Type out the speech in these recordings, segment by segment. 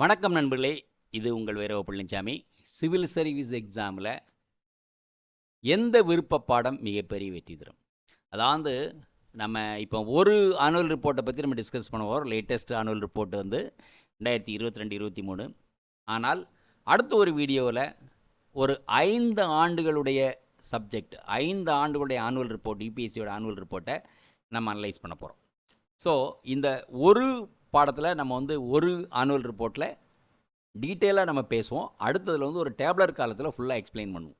வணக்கம் நண்பர்களே இது உங்கள் வைரவ பழனிசாமி சிவில் சர்வீஸ் எக்ஸாமில் எந்த விருப்ப பாடம் மிகப்பெரிய வெற்றி தரும்? அதாவது நம்ம இப்போ ஒரு ஆனுவல் ரிப்போர்ட்டை பற்றி நம்ம டிஸ்கஸ் பண்ணுவோம். லேட்டஸ்ட் ஆனுவல் ரிப்போர்ட் வந்து ரெண்டாயிரத்தி இருபத்தி ரெண்டு இருபத்தி மூணு ஆனால் அடுத்த ஒரு வீடியோவில் ஒரு ஐந்து ஆண்டுகளுடைய சப்ஜெக்ட் ஐந்து ஆண்டுகளுடைய ஆனுவல் ரிப்போர்ட் யூபிஎஸ்சியோட ஆனுவல் ரிப்போர்ட்டை நம்ம அனலைஸ் பண்ண போகிறோம் ஸோ இந்த ஒரு பாடத்தில் நம்ம வந்து ஒரு ஆனுவல் ரிப்போர்ட்டில் டீட்டெயிலாக நம்ம பேசுவோம். அடுத்ததில் வந்து ஒரு டேப்லர் காலத்தில் ஃபுல்லாக எக்ஸ்பிளைன் பண்ணுவோம்.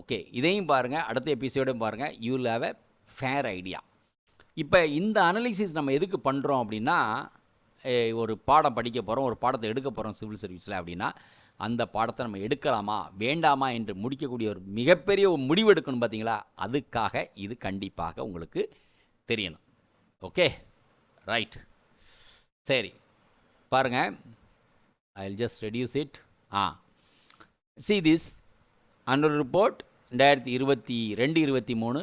ஓகே இதையும் பாருங்கள் அடுத்த எபிசோடும் பாருங்கள் you have a fair idea இப்போ இந்த அனலிசிஸ் நம்ம எதுக்கு பண்ணுறோம் அப்படின்னா ஒரு பாடம் படிக்க போகிறோம் ஒரு பாடத்தை எடுக்க போகிறோம் சிவில் சர்வீஸில் அப்படின்னா அந்த பாடத்தை நம்ம எடுக்கலாமா வேண்டாமா என்று முடிக்கக்கூடிய ஒரு மிகப்பெரிய ஒரு முடிவு எடுக்கணும் பார்த்தீங்களா அதுக்காக இது கண்டிப்பாக உங்களுக்கு தெரியணும். ஓகே ரைட் சரி. பாருங்க. I will just reduce it ah. See this அன்னொரு report ரெண்டாயிரத்தி இருபத்தி ரெண்டு இருபத்தி மூணு.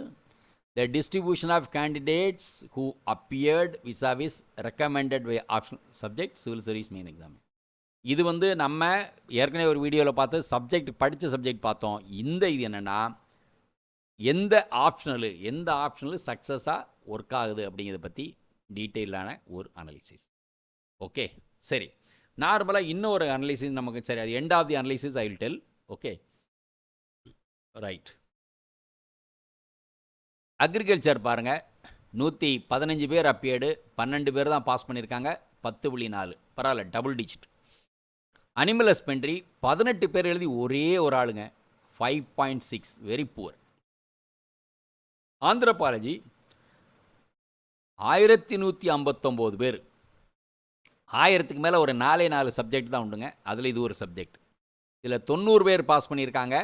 The distribution of candidates who appeared vis a vis recommended by option subject civil service main exam இது வந்து நம்ம ஏற்கனவே ஒரு வீடியோவில் பார்த்து சப்ஜெக்ட் படித்த சப்ஜெக்ட் பார்த்தோம். இந்த இது என்னென்னா எந்த ஆப்ஷனலு எந்த ஆப்ஷனலு சக்ஸஸாக ஒர்க் ஆகுது அப்படிங்கிறத பற்றி டீட்டெயிலான ஒரு அனாலிசிஸ் ஓகே சரி. நார்மலாக இன்னொரு அனலிசிஸ் நமக்கு சரி அது end of the analysis I will tell okay right agriculture பாருங்கள் நூற்றி பதினஞ்சு பேர் அப்பியர்டு பன்னெண்டு பேர் தான் பாஸ் பண்ணியிருக்காங்க பத்து புள்ளி நாலு. பரவாயில்ல டபுள் டிஜிட் அனிமல் ஹஸ்பெண்ட்ரி பதினெட்டு பேர் எழுதி ஒரே ஒரு ஆளுங்க. Five point six very poor anthropology ஆயிரத்தி நூற்றி ஐம்பத்தொம்போது பேர். ஆயிரத்துக்கு மேலே ஒரு நாலே நாலு சப்ஜெக்ட் தான் உண்டுங்க. அதில் இது ஒரு சப்ஜெக்ட் இதில் தொண்ணூறு பேர் பாஸ் பண்ணியிருக்காங்க.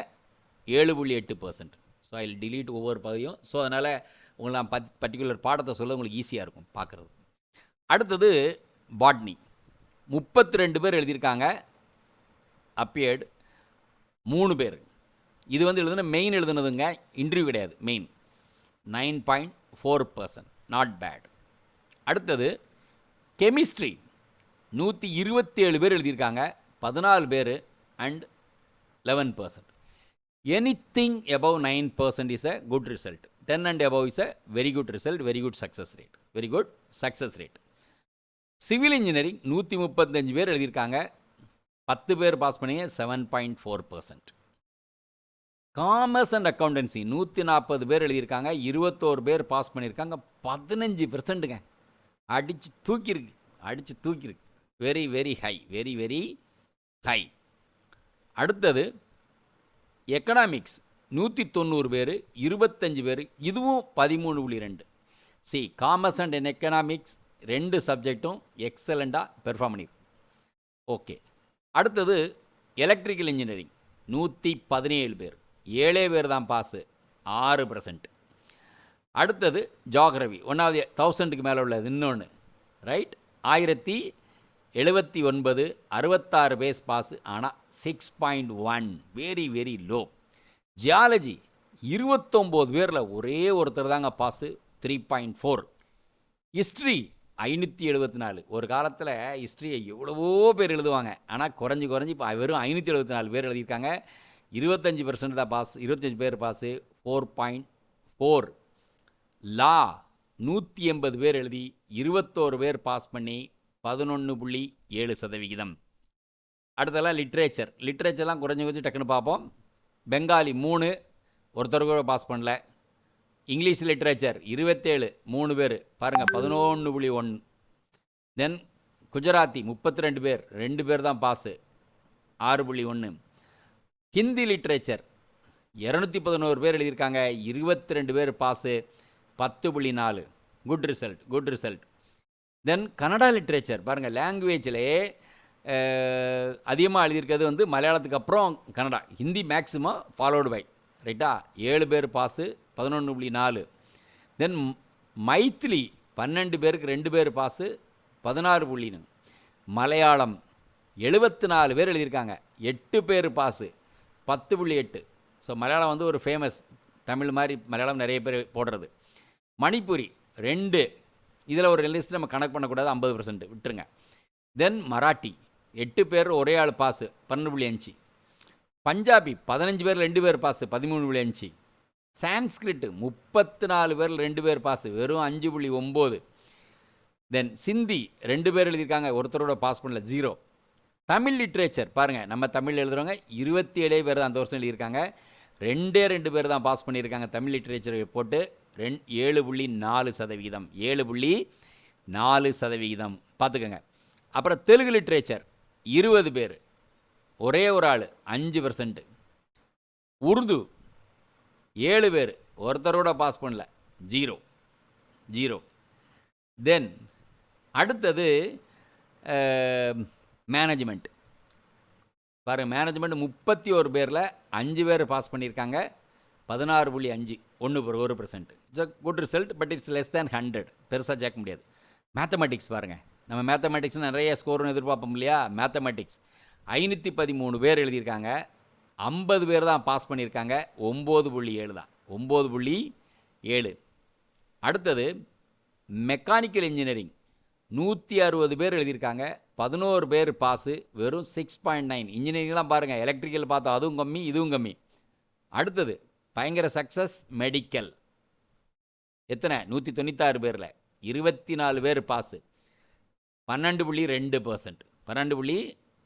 ஏழு புள்ளி எட்டு பர்சன்ட் ஸோ அதில் டிலீட் ஒவ்வொரு பகுதியும். ஸோ அதனால் உங்களுக்கு நான் பத் பர்டிகுலர் பாடத்தை சொல்ல உங்களுக்கு ஈஸியாக இருக்கும் பார்க்குறது. அடுத்தது பாட்னி முப்பத்தி ரெண்டு பேர் எழுதியிருக்காங்க. அப்பியர்டு மூணு பேர். இது வந்து எழுதுன மெயின் எழுதுனதுங்க. இன்டர்வியூ கிடையாது. Main nine point four percent not bad அடுத்தது கெமிஸ்ட்ரி நூற்றி இருபத்தி ஏழு பேர் எழுதியிருக்காங்க. பதினாலு பேர் and eleven percent anything above nine percent is a good result ten and above is a very good result very good success rate very good success rate civil engineering நூற்றி முப்பத்தஞ்சு பேர் எழுதியிருக்காங்க. பத்து பேர் பாஸ் பண்ணி seven point four percent commerce and accountancy நூற்றி நாற்பது பேர் எழுதியிருக்காங்க. இருபத்தோரு பேர் பாஸ் பண்ணியிருக்காங்க. பதினஞ்சு பெர்சன்ட்டுங்க அடித்து தூக்கியிருக்கு. அடித்து தூக்கியிருக்கு. Very very high very very high அடுத்தது எக்கனாமிக்ஸ் நூற்றி தொண்ணூறு பேர் இருபத்தஞ்சு பேர் இதுவும் பதிமூணு புள்ளி ரெண்டு. See commerce and and economics ரெண்டு சப்ஜெக்ட்டும் எக்ஸலண்ட்டாக பெர்ஃபார்ம் பண்ணியிருக்கு ஓகே அடுத்தது எலக்ட்ரிக்கல் இன்ஜினியரிங் நூற்றி பதினேழு பேர். ஏழே பேர் தான் பாஸு ஆறு பர்சன்ட் அடுத்தது ஜாகிரபி ஒன்றாவது தௌசண்டுக்கு மேலே உள்ளது இன்னொன்று ரைட் ஆயிரத்தி எழுபத்தி ஒன்பது அறுபத்தாறு பேஸ் பாஸு ஆனால் six point one very very low geology இருபத்தொம்போது பேரில் ஒரே ஒருத்தர் தாங்க pass three point four history ஐநூற்றி எழுபத்தி நாலு. ஒரு காலத்தில் ஹிஸ்ட்ரியை எவ்வளவோ பேர் எழுதுவாங்க. ஆனால் குறைஞ்சி குறைஞ்சி இப்போ வெறும் ஐநூற்றி எழுபத்தி நாலு பேர் எழுதியிருக்காங்க. இருபத்தஞ்சி பர்சன்ட் தான் பாஸ் இருபத்தஞ்சி பேர் pass four point four law நூற்றி எண்பது பேர் எழுதி இருபத்தோரு பேர் பாஸ் பண்ணி பதினொன்று புள்ளி ஏழு சதவிகிதம். அடுத்ததெல்லாம் லிட்ரேச்சர் லிட்ரேச்சர்லாம் குறைஞ்சி குறைஞ்சி டக்குன்னு பார்ப்போம். பெங்காலி மூணு ஒருத்தர் கூட பாஸ் பண்ணல. இங்கிலீஷ் லிட்ரேச்சர் இருபத்தேழு மூணு பேர். பாருங்கள் பதினொன்று புள்ளி ஒன்று தென் குஜராத்தி முப்பத்தி ரெண்டு பேர். ரெண்டு பேர் தான் பாஸு ஆறு புள்ளி ஒன்று ஹிந்தி லிட்ரேச்சர் இரநூத்தி பதினோரு பேர் எழுதியிருக்காங்க. இருபத்தி ரெண்டு பேர் பாஸு பத்து புள்ளி நாலு. Good result good result then Kannada literature பாருங்கள் லாங்குவேஜிலே அதிகமாக எழுதியிருக்கிறது வந்து மலையாளத்துக்கு அப்புறம் Kannada Hindi maximum followed by ரைட்டா ஏழு பேர் பாஸு பதினொன்று புள்ளி நாலு. தென் மைத்திலி பன்னெண்டு பேருக்கு ரெண்டு பேர் பாஸு பதினாறு புள்ளின்னு மலையாளம் எழுபத்து நாலு பேர் எழுதியிருக்காங்க. எட்டு பேர் பாஸு பத்து புள்ளி எட்டு. ஸோ மலையாளம் வந்து ஒரு ஃபேமஸ் தமிழ் மாதிரி மலையாளம் நிறைய பேர் போடுறது. மணிப்பூரி ரெண்டு. இதில் ஒரு லிஸ்ட் நம்ம கணக்கு பண்ணக்கூடாது ஐம்பது பர்சன்ட் விட்டுருங்க. தென் மராட்டி எட்டு பேர் ஒரே ஆள் பாஸு பன்னெண்டு புள்ளி அஞ்சு. பஞ்சாபி பதினஞ்சு பேர் ரெண்டு பேர் பாஸு பதிமூணு புள்ளி அஞ்சு. சான்ஸ்கிரிட்டு முப்பத்து நாலு பேர் ரெண்டு பேர் பாஸு வெறும் அஞ்சு புள்ளி ஒம்பது. தென் சிந்தி ரெண்டு பேர் எழுதியிருக்காங்க ஒருத்தரோட பாஸ் பண்ணல ஜீரோ தமிழ் லிட்ரேச்சர் பாருங்கள் நம்ம தமிழ் எழுதுறவங்க இருபத்தி ஏழே பேர் தான் அந்த வருஷம் எழுதியிருக்காங்க. ரெண்டே ரெண்டு பேர் தான் பாஸ் பண்ணியிருக்காங்க தமிழ் லிட்ரேச்சர் போட்டு. ரெண் ஏழு புள்ளி நாலு சதவிகிதம். ஏழு புள்ளி நாலு சதவிகிதம். பார்த்துக்கோங்க. அப்புறம் தெலுங்கு லிட்ரேச்சர் இருபது பேர். ஒரே ஒரு ஆள் அஞ்சு பர்சன்ட் உருது ஏழு பேர். ஒருத்தரோட பாஸ் பண்ணல. ஜீரோ. ஜீரோ. தென் அடுத்தது மேனேஜ்மெண்ட் பாருங்கள் மேனேஜ்மெண்ட் முப்பத்தி ஒரு பேரில் அஞ்சு பேர் பாஸ் பண்ணியிருக்காங்க. பதினாறு புள்ளி அஞ்சு ஒன்று ஒரு percent it's good result but it's less than hundred பெருசாக சேர்க்க முடியாது. மேத்தமெட்டிக்ஸ் பாருங்கள் நம்ம மேத்தமெட்டிக்ஸ் நிறைய ஸ்கோர்னு எதிர்பார்ப்போம் இல்லையா? மேத்தமெட்டிக்ஸ் ஐநூற்றி பதிமூணு பேர் எழுதியிருக்காங்க. ஐம்பது பேர் தான் பாஸ் பண்ணியிருக்காங்க. ஒம்பது புள்ளி ஏழு தான். ஒம்பது புள்ளி ஏழு. அடுத்தது மெக்கானிக்கல் இன்ஜினியரிங் நூற்றி அறுபது பேர் எழுதியிருக்காங்க. பதினோரு பேர் பாஸு வெறும் சிக்ஸ் பாயிண்ட் நைன் இன்ஜினியரிங்லாம் பாருங்கள் எலக்ட்ரிக்கல் பார்த்தா அதுவும் கம்மி இதுவும் கம்மி. அடுத்தது பயங்கர சக்ஸஸ் மெடிக்கல் எத்தனை? நூற்றி தொண்ணூத்தாறு பேரில். இருபத்தி நாலு பேர் பாஸு பன்னெண்டு புள்ளி ரெண்டு பர்சன்ட் பன்னெண்டு புள்ளி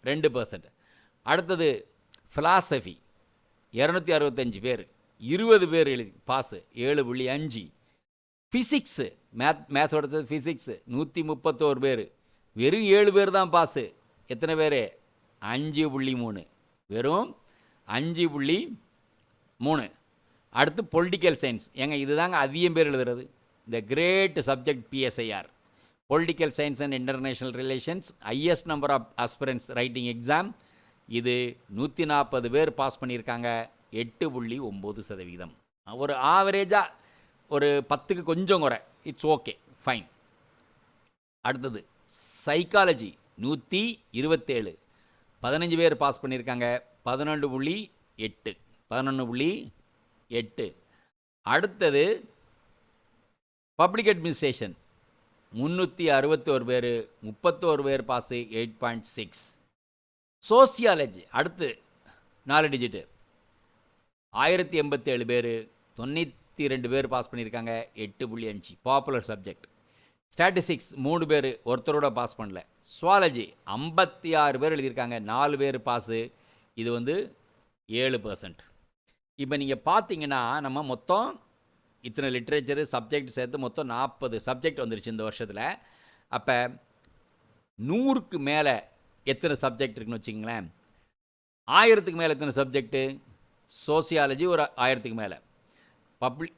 ரெண்டு பர்சன்ட் அடுத்தது ஃபிலாசபி இரநூத்தி அறுபத்தஞ்சு பேர். இருபது பேர் எழுதி பாஸு ஏழு புள்ளி அஞ்சு. ஃபிசிக்ஸு மேத் மேத்ஸோட ஃபிசிக்ஸு நூற்றி முப்பத்தோரு பேர். வெறும் ஏழு பேர் தான் பாஸு எத்தனை பேர்? அஞ்சு புள்ளி மூணு. வெறும் அஞ்சு புள்ளி மூணு. அடுத்து பொலிட்டிக்கல் சயின்ஸ் ஏங்க இதுதாங்க அதிகம் பேர் எழுதுறது. The great subject PSIR political science and international relations highest number of aspirants writing exam இது நூற்றி நாற்பது பேர் பாஸ் பண்ணியிருக்காங்க. எட்டு புள்ளி ஒம்பது சதவீதம். ஒரு ஆவரேஜாக ஒரு பத்துக்கு கொஞ்சம் குறை. இட்ஸ் ஓகே ஃபைன் அடுத்தது சைக்காலஜி நூற்றி இருபத்தேழு. பதினஞ்சு பேர் பாஸ் பண்ணியிருக்காங்க. பதினொன்று புள்ளி எட்டு. பதினொன்று புள்ளி எட்டு. அடுத்தது பப்ளிக் அட்மினிஸ்ட்ரேஷன் முந்நூற்றி அறுபத்தோரு பேர் முப்பத்தோரு பேர் pass eight point six sociology அடுத்து நாலு டிஜிட்டு ஆயிரத்தி எண்பத்தேழு பேர் தொண்ணூற்றி ரெண்டு பேர் பாஸ் பண்ணியிருக்காங்க எட்டு புள்ளி அஞ்சு. பாப்புலர் சப்ஜெக்ட் ஸ்டாட்டிஸ்டிக்ஸ் மூணு பேர் ஒருத்தரோட பாஸ் பண்ணல. சுவாலஜி ஐம்பத்தி ஆறு பேர் எழுதியிருக்காங்க நாலு பேர் பாஸு இது வந்து ஏழு பர்சன்ட் இப்போ நீங்கள் பார்த்தீங்கன்னா நம்ம மொத்தம் இத்தனை லிட்ரேச்சரு சப்ஜெக்ட் சேர்த்து மொத்தம் நாற்பது சப்ஜெக்ட் வந்துருச்சு இந்த வருஷத்தில். அப்போ நூறுக்கு மேலே எத்தனை சப்ஜெக்ட் இருக்குன்னு வச்சுங்களேன் ஆயிரத்துக்கு மேலே எத்தனை சப்ஜெக்ட்டு சோசியாலஜி ஒரு ஆயிரத்துக்கு மேலே. பப்ளிக்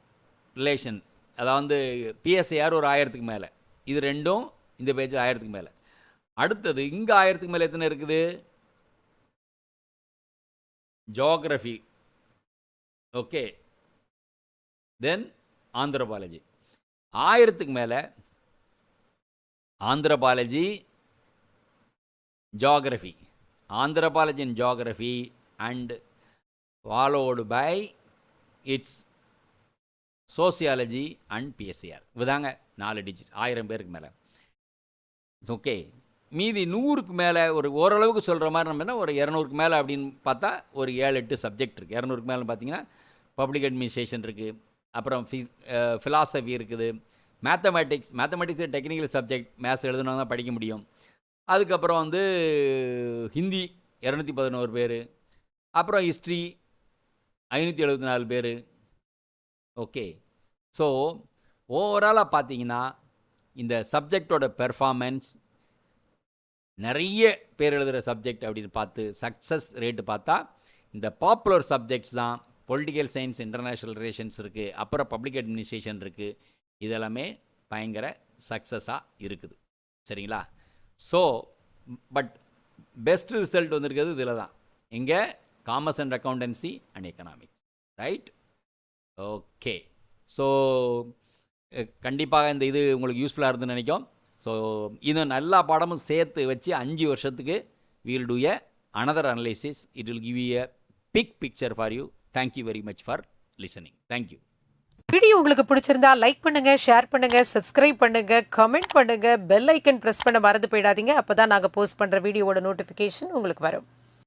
ரிலேஷன் அதாவது பிஎஸ்ஐஆர் ஒரு ஆயிரத்துக்கு மேலே. இது ரெண்டும் இந்த பேஜில் ஆயிரத்துக்கு மேலே. அடுத்தது இங்கே ஆயிரத்துக்கு மேலே எத்தனை இருக்குது? ஜோக்ரஃபி ஓகே தென் ஆந்திரபாலஜி ஆயிரத்துக்கு மேலே anthropology geography anthropology and geography and followed by it's sociology and PSIR இதாங்க நாலு டிஜிட் ஆயிரம் பேருக்கு மேலே. ஓகே மீதி நூறுக்கு மேலே ஒரு ஓரளவுக்கு சொல்கிற மாதிரி நம்ம என்ன ஒரு இரநூறுக்கு மேலே அப்படின்னு பார்த்தா ஒரு ஏழு எட்டு சப்ஜெக்ட் இருக்குது இரநூறுக்கு மேலே பார்த்தீங்கன்னா பப்ளிக் அட்மினிஸ்ட்ரேஷன் இருக்குது அப்புறம் ஃபி ஃபிலாசபி இருக்குது. Mathematics mathematics technical subject maths எழுதணும் தான் படிக்க முடியும். அதுக்கப்புறம் வந்து ஹிந்தி இரநூத்தி பதினோரு பேர். அப்புறம் ஹிஸ்ட்ரி ஐநூற்றி எழுபத்தி நாலு பேர். ஓகே ஸோ ஓவராலாக பார்த்தீங்கன்னா இந்த சப்ஜெக்டோட பெர்ஃபார்மன்ஸ் நிறைய பேர் எழுதுகிற சப்ஜெக்ட் அப்படின்னு பார்த்து சக்ஸஸ் ரேட்டு பார்த்தா இந்த பாப்புலர் சப்ஜெக்ட்ஸ் தான் பொலிட்டிக்கல் சயின்ஸ் இன்டர்நேஷ்னல் ரிலேஷன்ஸ் இருக்குது அப்புறம் பப்ளிக் அட்மினிஸ்ட்ரேஷன் இருக்குது இதெல்லாமே பயங்கர சக்ஸஸாக இருக்குது. சரிங்களா? ஸோ பட் பெஸ்ட் ரிசல்ட் வந்திருக்கிறது இதில் தான். இங்கே commerce and accountancy and economics right okay so கண்டிப்பாக இந்த இது உங்களுக்கு யூஸ்ஃபுல்லாக இருந்துன்னு நினைக்கும் ஸோ இது எல்லா பாடமும் சேர்த்து வச்சு அஞ்சு வருஷத்துக்கு will do a another analysis it will give you a big picture for you thank you very much for listening thank you video உங்களுக்கு பிடிச்சிருந்தா லைக் பண்ணுங்க ஷேர் பண்ணுங்க சப்ஸ்கிரைப் பண்ணுங்க கமெண்ட் பண்ணுங்க பெல் ஐக்கன் பிரஸ் பண்ண மறந்து போயிடாதீங்க. அப்பதான் நாங்க போஸ்ட் பண்ற வீடியோவோட நோட்டிபிகேஷன் உங்களுக்கு வரும்.